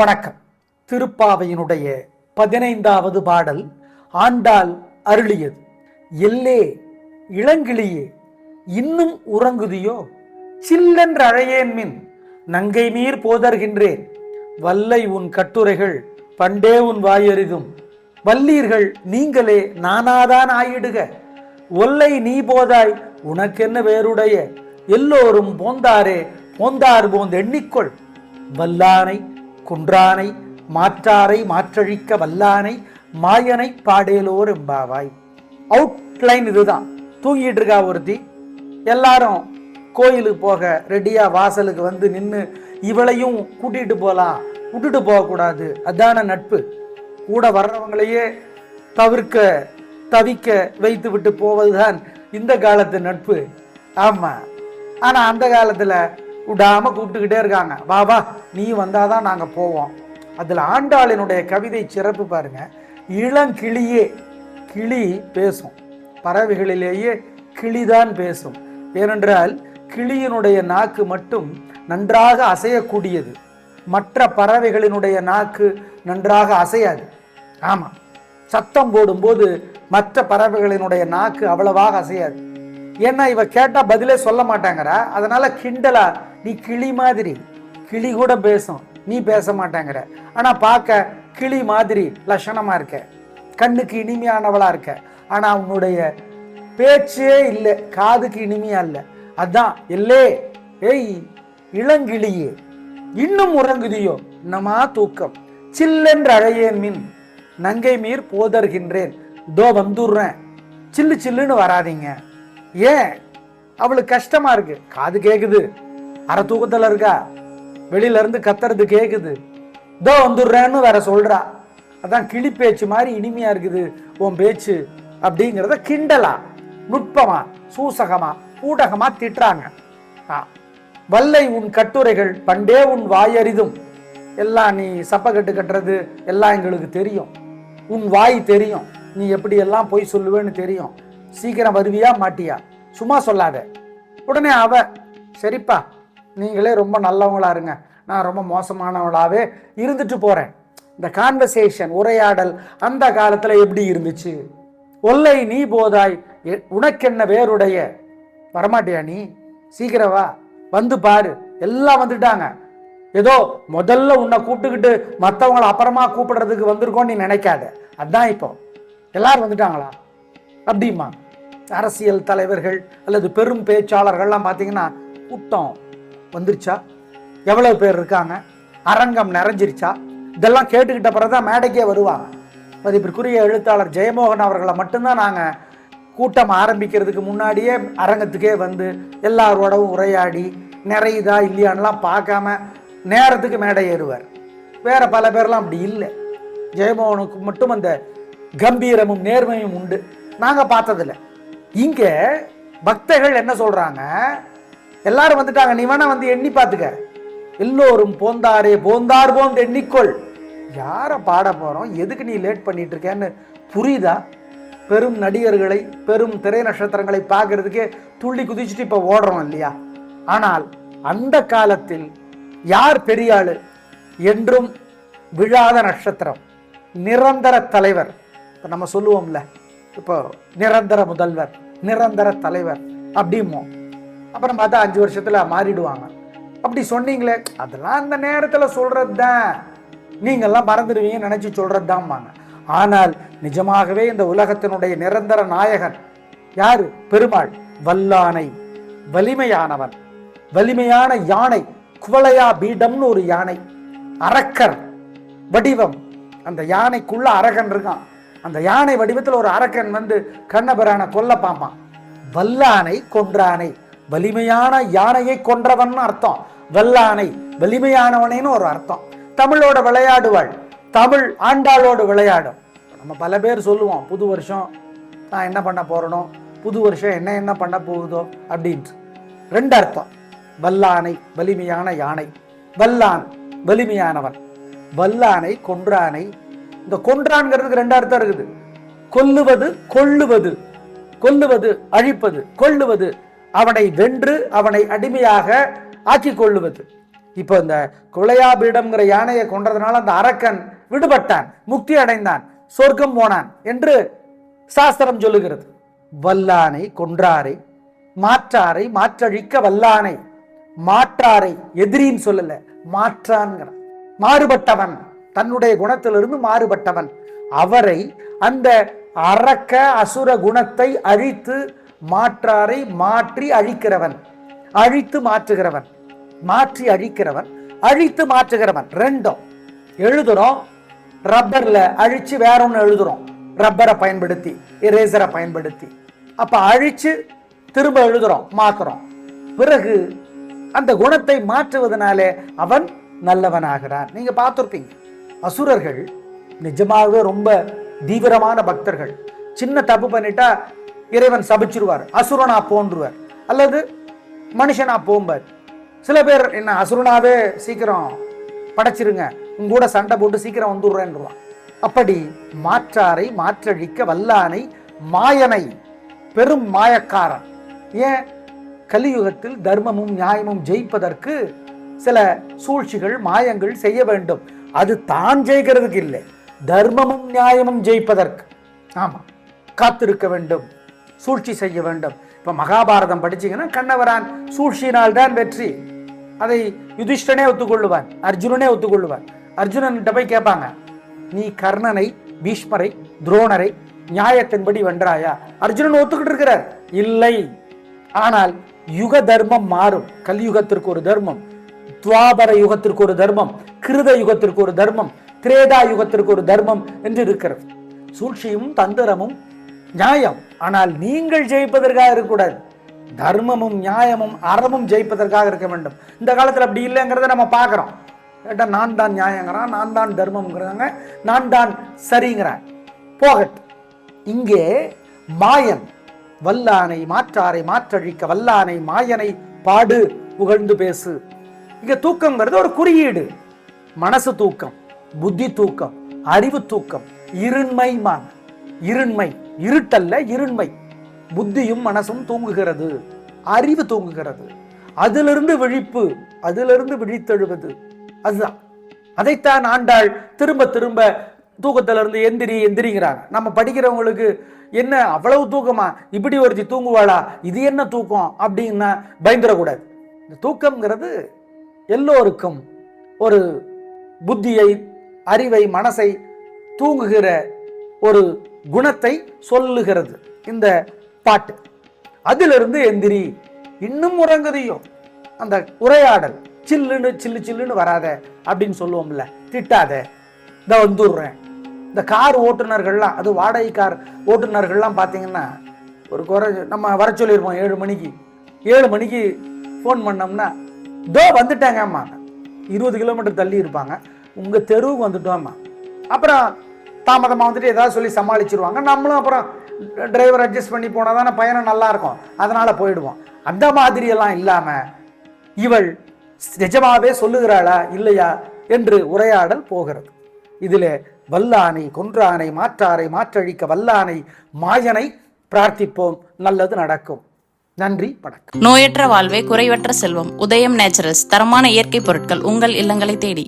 வணக்கம். திருப்பாவையினுடைய பதினைந்தாவது பாடல் ஆண்டால் அருளியது. எல்லே இளங்கிளியே இன்னும் உறங்குதியோ? சில்லென்று அழையேன் மின் நங்கை மீர் போதர்கின்றேன். வல்லை உன் கட்டுரைகள் பண்டே உன் வாயறிதும். வல்லீர்கள் நீங்களே நானாதான் ஆயிடுக. ஒல்லை நீ போதாய் உனக்கென்ன வேறுடைய? எல்லோரும் போந்தாரே போந்தார் போந்து எண்ணிக்கொள். வல்லானை குன்றானை மாற்றாரை மாற்றழிக்க வல்லானை மாயனை பாடேலோர் எம்பாவாய் அவுட்லைன் இதுதான். தூங்கிட்டு இருக்கா ஒருத்தி? எல்லாரும் கோயிலுக்கு போக ரெடியா வாசலுக்கு வந்து நின்று இவளையும் கூட்டிட்டு போகலாம் விட்டுட்டு போகக்கூடாது. அதான நட்பு. கூட வர்றவங்களையே தவிர்க்க தவிக்க வைத்து விட்டு போவதுதான் இந்த காலத்து நட்பு. ஆமாம் ஆனால் அந்த காலத்தில் விடாமல் கூப்பிட்டுக்கிட்டே இருக்காங்க. வா வா நீ வந்தாதான் நாங்கள் போவோம். அதில் ஆண்டாளினுடைய கவிதை சிறப்பு பாருங்கள் இளங்கிளியே கிளி பேசும். பறவைகளிலேயே கிளிதான் பேசும். ஏனென்றால் கிளியினுடைய நாக்கு மட்டும் நன்றாக அசையக்கூடியது. மற்ற பறவைகளினுடைய நாக்கு நன்றாக அசையாது. ஆமாம் சத்தம் போடும்போது மற்ற பறவைகளினுடைய நாக்கு அவ்வளவாக அசையாது. ஏன்னா இவ கேட்டால் பதிலே சொல்ல மாட்டாங்கறா அதனால் கிண்டலாக நீ கிளி மாதிரி. கிளி கூட பேசும். நீ பேச மாட்டேங்கிற. ஆனால் பார்க்க கிளி மாதிரி லட்சணமாக இருக்க. கண்ணுக்கு இனிமையானவளாக இருக்க. ஆனால் உன்னுடைய பேச்சே இல்லை. காதுக்கு இனிமையாக இல்லை. அதான் இல்லே ஏய் இளங்கிளியே. இன்னும் உறங்குதியோ? என்னமா தூக்கம். சில்லென்று அழையேன் மின். நங்கை மீர் போதர்கின்றேன். தோ வந்துடுறேன் சில்லு சில்லுன்னு வராதீங்க. ஏன்? அவளுக்கு கஷ்டமா இருக்கு. காது கேட்குது அரை தூக்கத்தில் இருக்கா? வெளியிலேருந்து கத்துறது கேட்குது இதோ வந்துடுறேன்னு வேற சொல்கிறா அதான் கிளி பேச்சு மாதிரி இனிமையாக இருக்குது உன் பேச்சு அப்படிங்கிறத கிண்டலா நுட்பமா சூசகமா ஊடகமா திட்டுறாங்க. ஆ. வல்லை உன் கட்டுரைகள் பண்டே உன் வாயறிதும். எல்லாம் நீ சப்பக்கட்டு கட்டுறது எல்லாம் எங்களுக்கு தெரியும். உன் வாய் தெரியும். நீ எப்படி எல்லாம் போய் சொல்லுவேன்னு தெரியும். சீக்கிரம் வருவியா மாட்டியா? சும்மா சொல்லாத. உடனே அவ சரிப்பா நீங்களே ரொம்ப நல்லவங்களா இருங்க. நான் ரொம்ப மோசமானவளாகவே இருந்துட்டு போகிறேன் இந்த கான்வர்சேஷன் உரையாடல் அந்த காலத்தில் எப்படி இருந்துச்சு? ஒல்லை நீ போதாய் எ- உனக்கென்ன வேறுடைய வரமாட்டியா நீ? சீக்கிரம் வா. வந்து பாரு. எல்லாம் வந்துட்டாங்க. ஏதோ முதல்ல உன்னை கூப்பிட்டுக்கிட்டு மற்றவங்கள அப்புறமா கூப்பிடுறதுக்கு வந்திருக்கோன்னு நீ நினைக்காத. அதுதான் இப்போ. எல்லாரும் வந்துட்டாங்களா? அப்படிமா அரசியல் தலைவர்கள் அல்லது பெரும் பேச்சாளர்கள்லாம் பார்த்தீங்கன்னா கூட்டம் வந்துருச்சா? எவ்வளவு பேர் இருக்காங்க? அரங்கம் நிறைஞ்சிருச்சா? இதெல்லாம் கேட்டுக்கிட்ட பிறகு தான் மேடைக்கே வருவாங்க. மதிப்பிற்குரிய எழுத்தாளர் ஜெயமோகன் அவர்களை மட்டும்தான் நாங்கள் கூட்டம் ஆரம்பிக்கிறதுக்கு முன்னாடியே அரங்கத்துக்கே வந்து எல்லாரோடவும் உரையாடி நிறையுதா இல்லையான்லாம் பார்க்காம நேரத்துக்கு மேடை ஏறுவார். வேற பல பேர்லாம் அப்படி இல்லை. ஜெயமோகனுக்கு மட்டும் அந்த கம்பீரமும் நேர்மையும் உண்டு. நாங்கள் பார்த்ததில்ல. இங்கே பக்தர்கள் என்ன சொல்கிறாங்க எல்லாரும் வந்துட்டாங்க. நீ வேணா வந்து எண்ணி பார்த்துக்க. எல்லோரும் போந்தாரே போந்தார் போந்து எண்ணிக்கொள். யாரை பாட போகிறோம் எதுக்கு நீ லேட் பண்ணிட்டு இருக்கேன்னு புரியுதா? பெரும் நடிகர்களை பெரும் திரை நட்சத்திரங்களை பார்க்கறதுக்கே துள்ளி குதிச்சுட்டு இப்போ ஓடுறோம் இல்லையா? ஆனால் அந்த காலத்தில் யார் பெரியாள்? என்றும் விழாத நட்சத்திரம். நிரந்தர தலைவர். இப்போ நம்ம சொல்லுவோம்ல. இப்போ நிரந்தர முதல்வர் நிரந்தர தலைவர் அப்படிமோ அப்புறம் பார்த்தா அஞ்சு வருஷத்தில் மாறிடுவாங்க. அப்படி சொன்னீங்களே அதெல்லாம் அந்த நேரத்தில் சொல்கிறது தான் நீங்கள்லாம் மறந்துடுவீங்கன்னு நினச்சி சொல்கிறது தான்பாங்க ஆனால் நிஜமாகவே இந்த உலகத்தினுடைய நிரந்தர நாயகன் யாரு? பெருமாள். வல்லானை. வலிமையானவன். வலிமையான யானை. குவளையா பீடம்னு ஒரு யானை. அரக்கர் வடிவம். அந்த யானைக்குள்ள அரகன் இருக்கான். அந்த யானை வடிவத்தில் ஒரு அரக்கன் வந்து கண்ணபிரான கொல்ல பாம்பான் வல்லானை கொன்றானை. வலிமையான யானையை கொன்றவன் அர்த்தம். வல்லானை வலிமையானவனேன்னு ஒரு அர்த்தம். தமிழோட விளையாடுவாள். தமிழ் ஆண்டாளோடு விளையாடும். நம்ம பல பேர் சொல்லுவோம் புது வருஷம் நான் என்ன பண்ண போகிறனோ புது வருஷம் என்ன என்ன பண்ண போகுதோ? அப்படின்ட்டு. ரெண்டு அர்த்தம். வல்லானை வலிமையான யானை. வல்லான் வலிமையானவன். வல்லானை கொன்றானை. இந்த கொன்றான்ங்கிறதுக்கு ரெண்டு அர்த்தம் இருக்குது. கொல்லுவது கொள்ளுவது. கொல்லுவது அழிப்பது. கொள்ளுவது அவனை வென்று அவனை அடிமையாக ஆக்கி கொள்ளுவது இப்போ இந்த குளையாபீடம்ங்கிற யானையை கொன்றதுனால அந்த அரக்கன் விடுபட்டான் முக்தி அடைந்தான் சொர்க்கம் போனான் என்று சாஸ்திரம் சொல்லுகிறது. வல்லானை கொன்றாரை மாற்றாரை மாற்றழிக்க வல்லானை மாற்றாரை எதிரின்னு சொல்லல மாற்றான்கிறான். மாறுபட்டவன் தன்னுடைய குணத்திலிருந்து மாறுபட்டவன். அவரை அந்த அரக்க அசுர குணத்தை அழித்து மாற்றாரை மாற்றி அழிக்கிறவன் அழித்து மாற்றுகிறவன் மாற்றி அழிக்கிறவன் அழித்து மாற்றுகிறவன். ரெண்டும் எழுதுறோம். ரப்பரில் அழித்து வேற ஒன்று எழுதுறோம். ரப்பரை பயன்படுத்தி இரேசரை பயன்படுத்தி. அப்போ அழித்து திரும்ப எழுதுறோம் மாற்றுறோம் பிறகு அந்த குணத்தை மாற்றுவதனாலே அவன் நல்லவனாகிறான். நீங்கள் பார்த்துருப்பீங்க. அசுரர்கள் நிஜமாகவே ரொம்ப தீவிரமான பக்தர்கள். சின்ன தப்பு பண்ணிட்டா இறைவன் சபிச்சிருவார். அசுரனா போன்றுவார். அல்லது மனுஷனா போம்பார். சில பேர் என்ன அசுரனாவே சீக்கிரம் படைச்சிருங்க. உங்க கூட சண்டை போட்டு சீக்கிரம் வந்துடுறேன்றான் அப்படி மாற்றாரை மாற்றழிக்க வல்லானை மாயனை பெரும் மாயக்காரன். ஏன்? கலியுகத்தில் தர்மமும் நியாயமும் ஜெயிப்பதற்கு சில சூழ்ச்சிகள் மாயங்கள் செய்ய வேண்டும். அது தான் ஜெயிக்கிறதுக்கு இல்லை. தர்மமும் நியாயமும் ஜெயிப்பதற்கு. ஆமாம் காத்திருக்க வேண்டும். சூழ்ச்சி செய்ய வேண்டும். இப்ப மகாபாரதம் படிச்சீங்கன்னா கண்ணவரான் சூழ்ச்சியினால் தான் வெற்றி. அதை யுதிஷ்டனே ஒத்துக்கொள்ளுவான் அர்ஜுனனே ஒத்துக்கொள்ளுவான் அர்ஜுனன்கிட்ட போய் கேட்பாங்க நீ கர்ணனை பீஷ்மரை துரோணரை நியாயத்தின்படி வென்றாயா? அர்ஜுனன் ஒத்துக்கிட்டு இருக்கிறார் இல்லை. ஆனால் யுக தர்மம் மாறும். கலியுகத்திற்கு ஒரு தர்மம் துவாபர யுகத்திற்கு ஒரு தர்மம் கிருத யுகத்திற்கு ஒரு தர்மம் திரேதா யுகத்திற்கு ஒரு தர்மம் என்று இருக்கிறது. சூழ்ச்சியும் தந்திரமும் நியாயம். ஆனால் நீங்கள் ஜெயிப்பதற்காக இருக்கக்கூடாது. தர்மமும் நியாயமும் அறமும் ஜெயிப்பதற்காக இருக்க வேண்டும். இந்த காலத்தில் அப்படி இல்லைங்கிறத நம்ம பார்க்குறோம். கேட்டால் நான் தான் நியாயங்கிறான் நான் தான் தர்மம்ங்கிறாங்க நான் தான் சரிங்கிறேன். போகட்டும். இங்கே மாயன் வல்லானை மாற்றாரை மாற்றழிக்க வல்லானை மாயனை பாடு புகழ்ந்து பேசு. இங்கே தூக்கங்கிறது ஒரு குறியீடு. மனசு தூக்கம் புத்தி தூக்கம் அறிவு தூக்கம் இருண்மை மான். இருண்மை. இருட்டல்ல இருண்மை. புத்தியும் மனசும் தூங்குகிறது. அறிவு தூங்குகிறது. அதிலிருந்து விழிப்பு அதிலிருந்து விழித்தெழுவது. அதுதான். அதைத்தான் ஆண்டாள் திரும்ப திரும்ப தூக்கத்திலிருந்து எந்திரி எந்திரிங்கிறாங்க நம்ம படிக்கிறவங்களுக்கு என்ன அவ்வளவு தூக்கமா? இப்படி ஒருத்தி தூங்குவாளா? இது என்ன தூக்கம்? அப்படின்னா பயந்துடக்கூடாது. இந்த தூக்கம்ங்கிறது எல்லோருக்கும் ஒரு புத்தியை அறிவை மனசை தூங்குகிற ஒரு குணத்தை சொல்லுகிறது இந்த பாட்டு. அதிலிருந்து எந்திரி இன்னும் உறங்குதியோ அந்த உரையாடல் சில்லுன்னு சில்லு சில்லுன்னு வராத அப்படின்னு சொல்லுவோம்ல திட்டாத இந்த வந்துடுறேன். இந்த கார் ஓட்டுநர்கள்லாம் அது வாடகை கார் ஓட்டுநர்கள்லாம் பார்த்தீங்கன்னா ஒரு குறை நம்ம வர சொல்லியிருப்போம் ஏழு மணிக்கு. ஏழு மணிக்கு ஃபோன் பண்ணோம்னா தோ வந்துட்டாங்கம்மா. இருபது கிலோமீட்டர் தள்ளி இருப்பாங்க. உங்கள் தெருவுக்கு வந்துட்டோம்மா. அப்புறம் தாமதமாக வந்துட்டு ஏதாவது சொல்லி சமாளிச்சிருவாங்க. நம்மளும் அப்புறம் டிரைவர் அட்ஜஸ்ட் பண்ணி போனால் தானே பயணம் நல்லா இருக்கும் அதனால் போயிடுவோம். அந்த மாதிரியெல்லாம் இல்லாமல் இவள் நிஜமாவே சொல்லுகிறாளா? இல்லையா? என்று உரையாடல் போகிறது. இதில் வல்லானை கொன்றானை மாற்றாரை மாற்றழிக்க வல்லானை மாயனை பிரார்த்திப்போம். நல்லது நடக்கும். நன்றி வணக்கம். நோயற்ற வாழ்வே குறைவற்ற செல்வம். உதயம் நேச்சுரல்ஸ். தரமான இயற்கை பொருட்கள் உங்கள் இல்லங்களை தேடி.